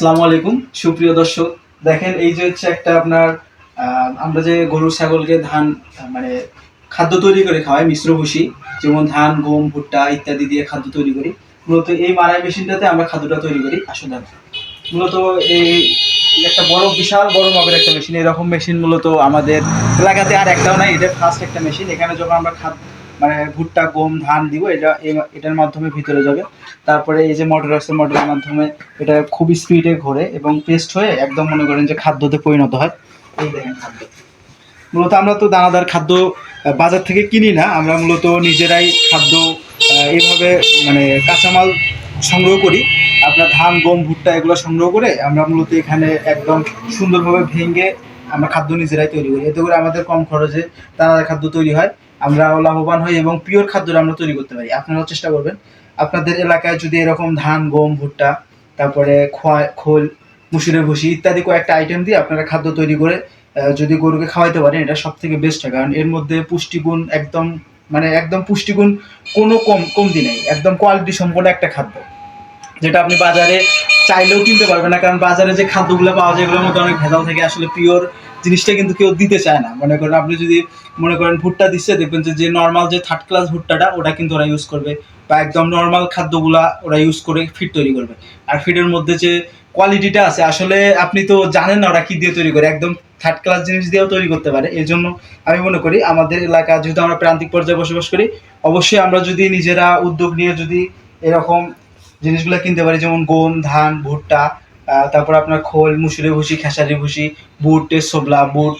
আসসালামু আলাইকুম। সুপ্রিয় দর্শক, দেখেন এই যে হচ্ছে একটা আপনার আমরা যে গরু, ছাগলকে ধান মানে খাদ্য তৈরি করে খাওয়াই, মিশ্র ভুসি যেমন ধান, গম, ভুট্টা ইত্যাদি দিয়ে খাদ্য তৈরি করি। মূলত এই মারাই মেশিনটাতে আমরা খাদ্যটা তৈরি করি আসলে। মূলত এই একটা বড়, বিশাল বড় মাপের একটা মেশিন। এরকম মেশিন মূলত আমাদের এলাকাতে আর একটাও নাই, এটা ফার্স্ট একটা মেশিন। এখানে যখন আমরা খাদ্য মানে ভুট্টা, গম, ধান দিব, এটা এটার মাধ্যমে ভিতরে যাবে। তারপরে এই যে মোটর আছে, মোটরের মাধ্যমে এটা খুব স্পিডে ঘোরে এবং পেস্ট হয়ে একদম মনে করেন যে খাদ্যতে পরিণত হয়। এই দেখেন খাদ্য। মূলত আমরা তো দানাদার খাদ্য বাজার থেকে কিনি না, আমরা মূলত নিজেরাই খাদ্য এইভাবে মানে কাঁচামাল সংগ্রহ করি। আপনার ধান, গম, ভুট্টা এগুলো সংগ্রহ করে আমরা মূলত এখানে একদম সুন্দরভাবে ভেঙে আমরা খাদ্য নিজেরাই তৈরি করি। এতে করে আমাদের কম খরচে দানাদার খাদ্য তৈরি হয়। আমরা লাভবান হই এবং পিওর খাদ্যটা আমরা তৈরি করতে পারি। আপনারাও চেষ্টা করবেন। আপনাদের এলাকায় যদি এরকম ধান, গম, ভুট্টা, তারপরে খোয়া, খোল, মুসুরের ভুসি ইত্যাদি কয়েকটা আইটেম দিয়ে আপনারা খাদ্য তৈরি করে যদি গরুকে খাওয়াইতে পারেন, এটা সব থেকে বেস্ট হয়। কারণ এর মধ্যে পুষ্টিগুণ একদম মানে একদম পুষ্টিগুণ কোনো কম, কমতি নেই। একদম কোয়ালিটি সম্পন্ন একটা খাদ্য। যেটা আপনি বাজারে চাইলেও কিনতে পারবেন না, কারণ বাজারে যে খাদ্যগুলো পাওয়া যায়, এগুলোর মধ্যে অনেক ভেজাল থাকে। আসলে পিওর জিনিসটা কিন্তু কেউ দিতে চায় না। মনে করেন আপনি যদি মনে করেন ভুট্টা দিচ্ছে, দেখবেন যে নর্মাল যে থার্ড ক্লাস ভুট্টাটা, ওটা কিন্তু ওরা ইউজ করবে। বা একদম নর্মাল খাদ্যগুলা ওরা ইউজ করে ফিড তৈরি করবে। আর ফিডের মধ্যে যে কোয়ালিটিটা আছে, আসলে আপনি তো জানেন না ওরা কি দিয়ে তৈরি করে, একদম থার্ড ক্লাস জিনিস দিয়েও তৈরি করতে পারে। এই জন্য আমি মনে করি আমাদের এলাকা, যেহেতু আমরা প্রান্তিক পর্যায়ে বসবাস করি, অবশ্যই আমরা যদি নিজেরা উদ্যোগ নিয়ে যদি এরকম জিনিসগুলো কিনতে পারি, যেমন গম, ধান, ভুট্টা তারপর আপনার খোল মুসুরি ভুসি খেসারি ভুসি বুট টেসোবলা বুট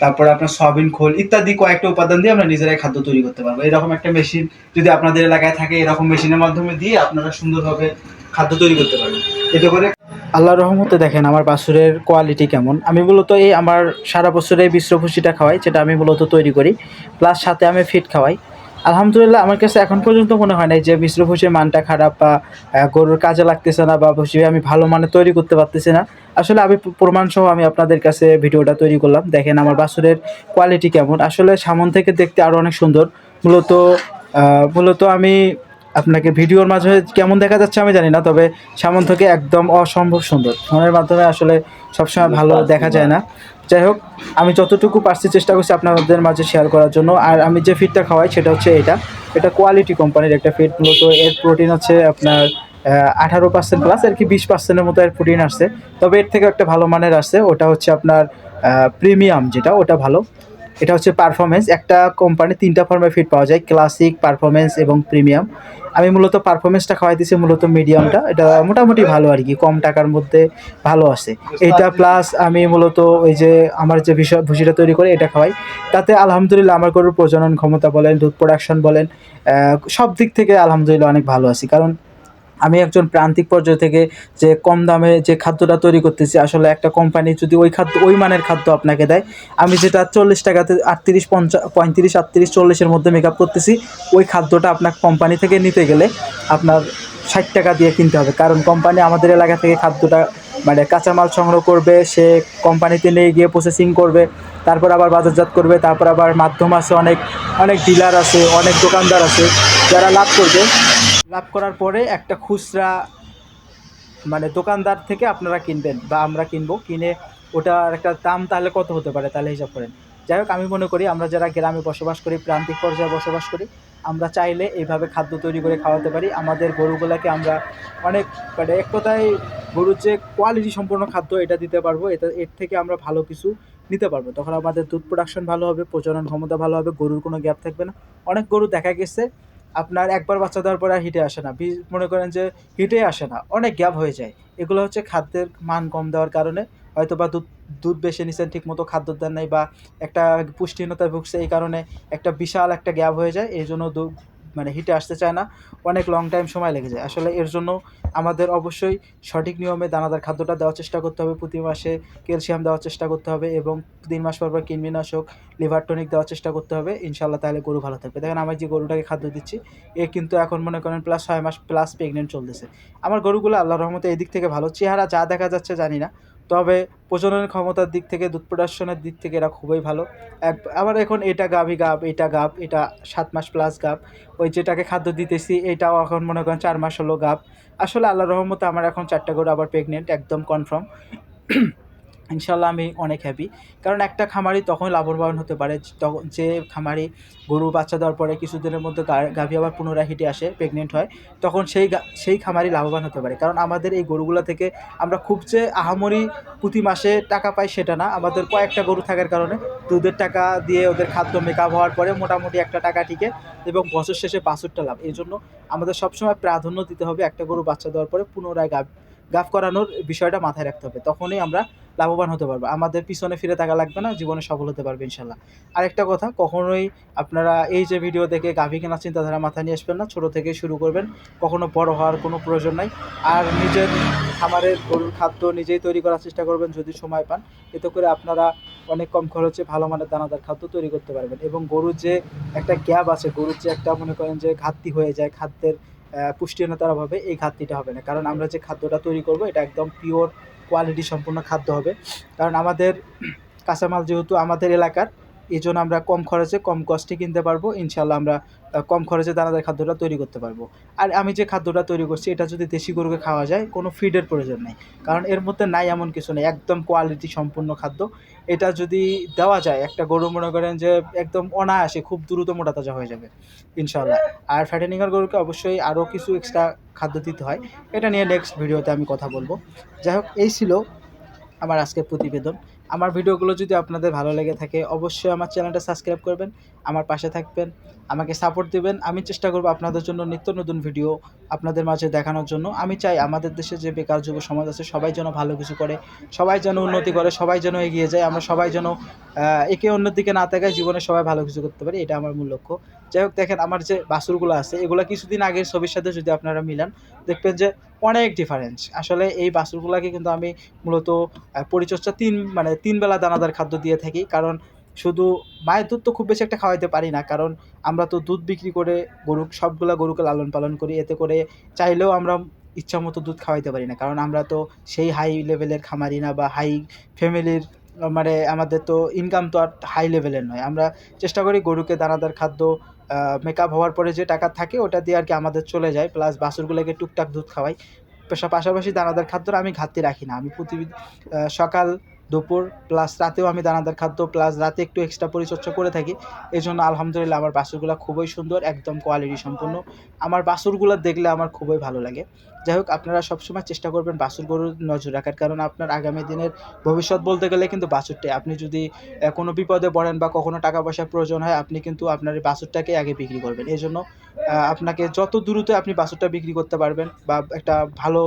তারপরে আপনার সয়াবিন খোল ইত্যাদি কয়েকটা উপাদান দিয়ে আমরা নিজেরাই খাদ্য তৈরি করতে পারব। এরকম একটা মেশিন যদি আপনাদের এলাকায় থাকে, এরকম মেশিনের মাধ্যমে দিয়ে আপনারা সুন্দরভাবে খাদ্য তৈরি করতে পারবেন। এতে করে আল্লাহ রহমতে দেখেন আমার বাছুরের কোয়ালিটি কেমন। আমি মূলত এই আমার সারা বছরে বিশ্রভুষিটা খাওয়াই, যেটা আমি মূলত তৈরি করি। প্লাস সাথে আমি ফিট খাওয়াই। আলহামদুলিল্লাহ, আমার কাছে এখন পর্যন্ত মনে হয় নাই যে মিশ্র ভুষির মানটা খারাপ বা গরুর কাজে লাগতেছে না বা ভুষি আমি ভালো মানে তৈরি করতে পারতেছি না। আসলে আমি প্রমাণসহ আমি আপনাদের কাছে ভিডিওটা তৈরি করলাম। দেখেন আমার বাছুরের কোয়ালিটি কেমন। আসলে সামন থেকে দেখতে আরও অনেক সুন্দর। মূলত মূলত আমি আপনাকে ভিডিওর মাঝে কেমন দেখা যাচ্ছে আমি জানি না তবে সামন থেকে একদম অসম্ভব সুন্দর। ফোনের মাধ্যমে আসলে সবসময় ভালো দেখা যায় না। যাই হোক আমি যতটুকু পারছি চেষ্টা করছি আপনাদের মাঝে শেয়ার করার জন্য। আর আমি যে ফিডটা খাওয়াই সেটা হচ্ছে এটা। এটা কোয়ালিটি কোম্পানির একটা ফিড মূলত এর প্রোটিন হচ্ছে আপনার আঠারো পার্সেন্ট প্লাস আর কি বিশ পার্সেন্টের মতো এর প্রোটিন আসছে। তবে এর থেকে একটা ভালো মানের আসছে। ওটা হচ্ছে আপনার প্রিমিয়াম যেটা ওটা ভালো। এটা হচ্ছে পারফরমেন্স একটা কোম্পানি তিনটা ফর্মে ফিট পাওয়া যায় ক্লাসিক পারফরমেন্স এবং প্রিমিয়াম আমি মূলত পারফরমেন্সটা খাওয়াই দিয়েছি মূলত মিডিয়ামটা এটা মোটামুটি ভালো আর কি, কম টাকার মধ্যে ভালো আছে। এইটা প্লাস আমি মূলত ওই যে আমার যে বিষয় ভুষিটা তৈরি করে এটা খাওয়াই। তাতে আলহামদুলিল্লাহ আমার গরুর প্রজনন ক্ষমতা বলেন, দুধ প্রোডাকশন বলেন সব দিক থেকে আলহামদুলিল্লাহ অনেক ভালো আছি। কারণ আমি একজন প্রান্তিক পর্যায় থেকে যে কম দামে যে খাদ্যটা তৈরি করতেছি, আসলে একটা কোম্পানি যদি ওই খাদ্য, ওই মানের খাদ্য আপনাকে দেয়, আমি যেটা চল্লিশ টাকাতে আটত্রিশ পঞ্চা, পঁয়ত্রিশ, আটত্রিশ, চল্লিশের মধ্যে মেকআপ করতেছি, ওই খাদ্যটা আপনার কোম্পানি থেকে নিতে গেলে আপনার ষাট টাকা দিয়ে কিনতে হবে। কারণ কোম্পানি আমাদের এলাকা থেকে খাদ্যটা মানে কাঁচামাল সংগ্রহ করবে, সে কোম্পানিতে নিয়ে গিয়ে প্রসেসিং করবে, তারপর আবার বাজারজাত করবে, তারপর আবার মাধ্যম আছে, অনেক অনেক ডিলার আছে, অনেক দোকানদার আছে, যারা লাভ করবে। লাভ করার পরে একটা খুচরা মানে দোকানদার থেকে আপনারা কিনবেন বা আমরা কিনবো। কিনে ওটার একটা দাম তাহলে কত হতে পারে তাহলে হিসাব করেন। যাই হোক, আমি মনে করি আমরা যারা গ্রামে বসবাস করি, প্রান্তিক পর্যায়ে বসবাস করি, আমরা চাইলে এইভাবে খাদ্য তৈরি করে খাওয়াতে পারি। আমাদের গরুগুলোকে আমরা অনেক মানে এক কথায় গরুর যে কোয়ালিটি সম্পন্ন খাদ্য, এটা দিতে পারব। এটা, এর থেকে আমরা ভালো কিছু নিতে পারব। তখন আমাদের দুধ প্রোডাকশন ভালো হবে, প্রজনন ক্ষমতা ভালো হবে, গরুর কোনো গ্যাপ থাকবে না। অনেক গরু দেখা গেছে আপনার একবার বাচ্চা দেওয়ার পরে আর হিটে আসে না। বীজ মনে করেন যে হিটে আসে না। অনেক গ্যাপ হয়ে যায়। এগুলো হচ্ছে খাদ্যের মান কম দেওয়ার কারণে। হয়তো বা দুধ দুধ বেশি নিচ্ছেন ঠিক মতো খাদ্য দেন নাই বা একটা পুষ্টিহীনতায় ভুগছে এই কারণে একটা বিশাল একটা গ্যাপ হয়ে যায়। এই জন্য দুধ মানে হিটে আসতে চায় না, অনেক লং টাইম সময় লেগে যায়। আসলে এর জন্য আমাদের অবশ্যই সঠিক নিয়মে দানাদার খাদ্যটা দেওয়ার চেষ্টা করতে হবে, প্রতি মাসে ক্যালসিয়াম দেওয়ার চেষ্টা করতে হবে এবং তিন মাস পর পর কৃমিনাশক লিভার টনিক দেওয়ার চেষ্টা করতে হবে। ইনশাল্লাহ তাহলে গরু ভালো থাকবে। দেখেন আমি যে গরুটাকে খাদ্য দিচ্ছি, এ কিন্তু এখন মনে করেন প্লাস ছয় মাস প্লাস প্রেগনেন্ট চলতেছে। আমার গরুগুলো আল্লাহ রহমতে এই দিক থেকে ভালো। চেহারা যা দেখা যাচ্ছে জানি না। তবে প্রজননের ক্ষমতার দিক থেকে, দুধ প্রোডাকশনের দিক থেকে এরা খুবই ভালো। এক, আবার এখন এটা গাভি গাব এটা গাব এটা সাত মাস প্লাস গাব ওই যেটাকে খাদ্য দিতেছি, এটাও এখন মনে করেন চার মাস হলো গাব আসলে আল্লাহ রহমতে আমার এখন চারটা গরু আবার প্রেগনেন্ট একদম কনফার্ম ইনশাল্লাহ আমি অনেক হ্যাপি কারণ একটা খামারি তখন লাভবান হতে পারে তখন যে খামারি গরু বাচ্চা দেওয়ার পরে কিছুদিনের মধ্যে গাভী আবার পুনরায় হিটে আসে প্রেগনেন্ট হয়, তখন সেই সেই খামারি লাভবান হতে পারে। কারণ আমাদের এই গরুগুলো থেকে আমরা খুব যে আহামরি প্রতি মাসে টাকা পাই সেটা না, আমাদের কয়েকটা গরু থাকার কারণে দুধের টাকা দিয়ে ওদের খাদ্য মেকআপ হওয়ার পরে মোটামুটি একটা টাকা টিকে এবং বছর শেষে বাছুরটা লাভ। এই জন্য আমাদের সবসময় প্রাধান্য দিতে হবে একটা গরু বাচ্চা দেওয়ার পরে পুনরায় গাভ গাভ করানোর বিষয়টা মাথায় রাখতে হবে। তখনই আমরা লাভবান হতে পারব। আমাদের পিছনে ফিরে থাকা লাগবে না, জীবনে সফল হতে পারবে ইনশাল্লাহ আরেকটা কথা, কখনোই আপনারা এই যে ভিডিও দেখে গাভী কেনার চিন্তাধারা মাথায় নিয়ে আসবেন না, ছোটো থেকে শুরু করবেন, কখনো বড় হওয়ার কোনো প্রয়োজন নাই। আর নিজের খামারের গরুর খাদ্য নিজেই তৈরি করার চেষ্টা করবেন যদি সময় পান। এতে করে আপনারা অনেক কম খরচে ভালো মানের দানাদার খাদ্য তৈরি করতে পারবেন। এবং গরুর যে একটা গ্যাপ আছে, গরুর যে একটা মনে করেন যে ঘাটতি হয়ে যায়, খাদ্যের পুষ্টিহীনতার অভাবে এই ঘাটতিটা হবে না। কারণ আমরা যে খাদ্যটা তৈরি করব, এটা একদম পিওর কোয়ালিটি সম্পূর্ণ খাদ্য হবে। কারণ আমাদের কাঁচামাল যেহেতু আমাদের এলাকার এই জন্য আমরা কম খরচে কম কষ্টে কিনতে পারব। ইনশাল্লাহ আমরা কম খরচে দানাদার খাদ্যটা তৈরি করতে পারব। আর আমি যে খাদ্যটা তৈরি করছি, এটা যদি দেশি গরুকে খাওয়া যায়, কোনো ফিডের প্রয়োজন নেই। কারণ এর মধ্যে নাই এমন কিছু নেই, একদম কোয়ালিটি সম্পূর্ণ খাদ্য। এটা যদি দেওয়া যায়, একটা গরু মনে করেন যে একদম অনায়াসে খুব দ্রুত মোটা তাজা হয়ে যাবে ইনশাল্লাহ আর ফ্যাটেনিংয়ের গরুকে অবশ্যই আরও কিছু এক্সট্রা খাদ্য দিতে হয়। এটা নিয়ে নেক্সট ভিডিওতে আমি কথা বলব। যাই হোক, এই ছিল আমার আজকের প্রতিবেদন। আমার ভিডিওগুলো যদি আপনাদের ভালো লেগে থাকে অবশ্যই আমার চ্যানেলটা সাবস্ক্রাইব করবেন। আমার পাশে থাকবেন, আমাকে সাপোর্ট দিবেন। আমি চেষ্টা করব আপনাদের জন্য নিত্য নতুন ভিডিও আপনাদের মাঝে দেখানোর জন্য। আমি চাই আমাদের দেশে যে বেকার যুব সমাজ আছে, সবাই যেন ভালো কিছু করে, সবাই যেন উন্নতি করে, সবাই যেন এগিয়ে যায়। আমরা সবাই যেন একে অন্যের দিকে না তাকায় জীবনে সবাই ভালো কিছু করতে পারি, এটা আমার মূল লক্ষ্য। যাই হোক, দেখেন আমার যে বাসুরগুলো আছে, এগুলো কিছুদিন আগের ছবির সাথে যদি আপনারা মিলান, দেখবেন যে অনেক ডিফারেন্স আসলে এই বাছুরগুলোকে কিন্তু আমি মূলত পরিচর্যা তিন মানে তিন বেলা দানাদার খাদ্য দিয়ে থাকি। কারণ শুধু মায়ের দুধ তো খুব বেশি একটা খাওয়াইতে পারি না, কারণ আমরা তো দুধ বিক্রি করে গরু, সবগুলা গরুকে লালন পালন করি, এতে করে চাইলেও আমরা ইচ্ছা মতো দুধ খাওয়াইতে পারি না, কারণ আমরা তো সেই হাই লেভেলের খামারি না বা হাই ফ্যামিলির মানে আমাদের তো ইনকাম তো আর হাই লেভেলের নয়, আমরা চেষ্টা করি গরুকে দানাদার খাদ্য মেকআপ হওয়ার পরে যে টাকা থাকে ওটা দিয়ে আর কি আমাদের চলে যায় প্লাস বাছুরগুলোকে টুকটাক দুধ খাওয়াই, পেশা পাশাপাশি দানাদার খাদ্যর আমি ঘাটতি রাখি না, আমি প্রতি সকাল দুপুর প্লাস রাতেও আমি দানাদার খাদ্য প্লাস রাতে একটু এক্সট্রা পরিচর্যা করে থাকি। এই জন্য আলহামদুলিল্লাহ আমার বাছুরগুলো খুবই সুন্দর, একদম কোয়ালিটি সম্পূর্ণ। আমার বাছুরগুলো দেখলে আমার খুবই ভালো লাগে। যাই হোক, আপনারা সবসময় চেষ্টা করবেন বাছুর গরুর নজর রাখার কারণ আপনার আগামী দিনের ভবিষ্যৎ বলতে গেলে কিন্তু বাছুরটাই আপনি যদি কোনো বিপদে পড়েন বা কখনো টাকা পয়সার প্রয়োজন হয়, আপনি কিন্তু আপনার এই বাছুরটাকে আগে বিক্রি করবেন। এই জন্য আপনাকে যত দ্রুত আপনি বাছুরটা বিক্রি করতে পারবেন বা একটা ভালো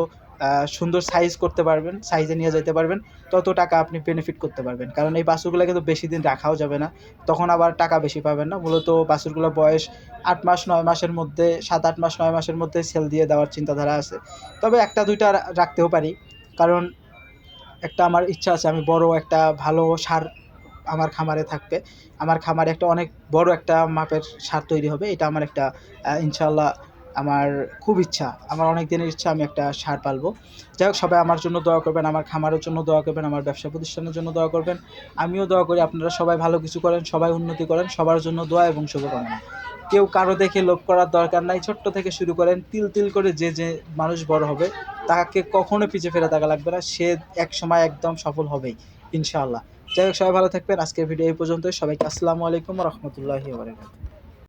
সুন্দর সাইজ করতে পারবেন সাইজে নিয়ে যেতে পারবেন, তত টাকা আপনি বেনিফিট করতে পারবেন। কারণ এই বাছুরগুলো কিন্তু বেশি দিন রাখাও যাবে না, তখন আবার টাকা বেশি পাবেন না। মূলত বাছুরগুলো বয়স আট মাস, নয় মাসের মধ্যে, সাত, আট মাস, নয় মাসের মধ্যে সেল দিয়ে দেওয়ার চিন্তাধারা আছে। তবে একটা, দুইটা রাখতেও পারি। কারণ একটা আমার ইচ্ছা আছে, আমি বড় একটা ভালো সার আমার খামারে থাকবে। আমার খামারে একটা অনেক বড় একটা মাপের সার তৈরি হবে, এটা আমার একটা ইনশাল্লাহ আমার খুব ইচ্ছা, আমার অনেক দিনের ইচ্ছা আমি একটা সার পালবো। যাই হোক সবাই আমার জন্য দোয়া করবেন, আমার খামারের জন্য দোয়া করবেন, আমার ব্যবসা প্রতিষ্ঠানের জন্য দোয়া করবেন। আমিও দোয়া করি, আপনারা সবাই ভালো কিছু করেন, সবাই উন্নতি করেন, সবার জন্য দোয়া এবং শুভকামনা। কেউ কারও দেখে লোভ করার দরকার নাই, ছোট্ট থেকে শুরু করেন, তিল তিল করে যে যে মানুষ বড় হবে, তাকে কখনো পিছিয়ে ফেরা থাকা লাগবে না, সে এক সময় একদম সফল হবেই, ইনশাআল্লাহ। যাই হোক সবাই ভালো থাকবেন, আজকের ভিডিও এই পর্যন্তই, সবাইকে আসসালামু আলাইকুম রহমতুল্লাহি